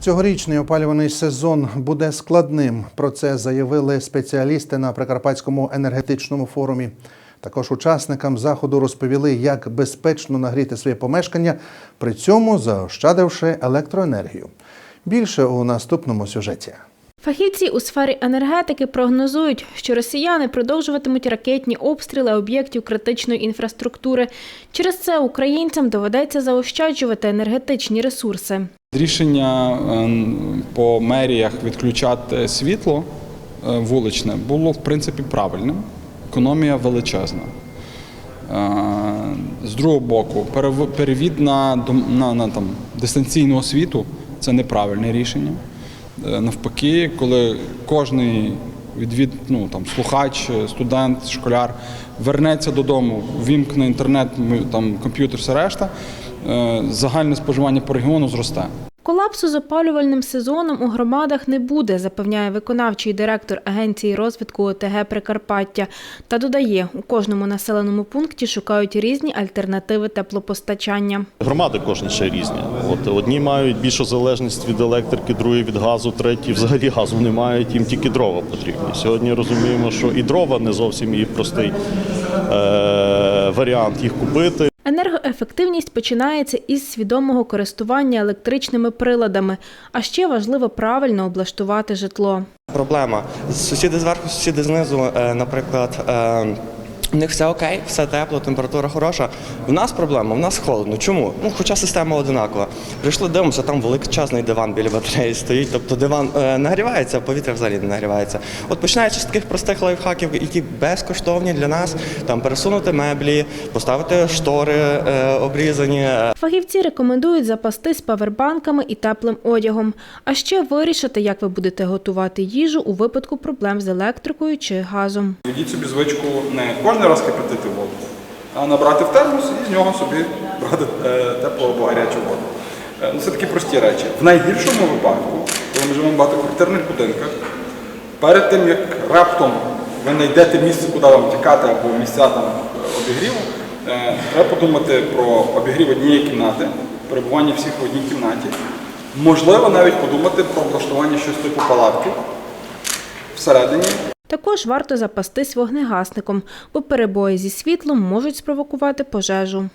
Цьогорічний опалюваний сезон буде складним. Про це заявили спеціалісти на Прикарпатському енергетичному форумі. Також учасникам заходу розповіли, як безпечно нагріти своє помешкання, при цьому заощадивши електроенергію. Більше у наступному сюжеті. Фахівці у сфері енергетики прогнозують, що росіяни продовжуватимуть ракетні обстріли об'єктів критичної інфраструктури. Через це українцям доведеться заощаджувати енергетичні ресурси. Рішення е, по меріях відключати світло е, вуличне було в принципі правильним. Економія величезна. Е, З другого боку, перевід на, на, на там, дистанційну освіту це неправильне рішення. Е, Навпаки, коли кожний відвід, ну, там, слухач, студент, школяр вернеться додому, вімкне інтернет, там, комп'ютер, все решта, загальне споживання по регіону зросте. Колапсу з опалювальним сезоном у громадах не буде, запевняє виконавчий директор Агенції розвитку ОТГ Прикарпаття. Та додає, у кожному населеному пункті шукають різні альтернативи теплопостачання. Громади кожні ще різні. От одні мають більшу залежність від електрики, другі від газу, треті взагалі газу не мають, їм тільки дрова потрібні. Сьогодні розуміємо, що і дрова не зовсім і простий е, варіант їх купити. Енергоефективність починається із свідомого користування електричними приладами, а ще важливо правильно облаштувати житло. Проблема. Сусіди зверху, сусіди знизу, е, наприклад. У них все окей, все тепло, температура хороша. У нас проблема, у нас холодно. Чому? Ну, хоча система одинакова. Прийшли, дивимося, там величезний диван біля батареї стоїть. Тобто диван е, нагрівається, а повітря взагалі не нагрівається. От починаючи з таких простих лайфхаків, які безкоштовні для нас, там пересунути меблі, поставити штори е, обрізані, Фахівці рекомендують запастись павербанками і теплим одягом, а ще вирішити, як ви будете готувати їжу у випадку проблем з електрикою чи газом. Ведіть собі звичку не кожен раз кипятити воду, а набрати в термос і з нього собі брати е, теплу або гарячу воду. Е, Ну, це такі прості речі. В найгіршому випадку, коли ми живемо в багатоквартирних будинках, перед тим як раптом ви знайдете місце, куди вам тікати, або місця там е, обігріву, треба подумати про обігрів однієї кімнати, перебування всіх в одній кімнаті. Можливо, навіть подумати про облаштування щось типу палатки всередині, Також варто запастись вогнегасником, бо перебої зі світлом можуть спровокувати пожежу.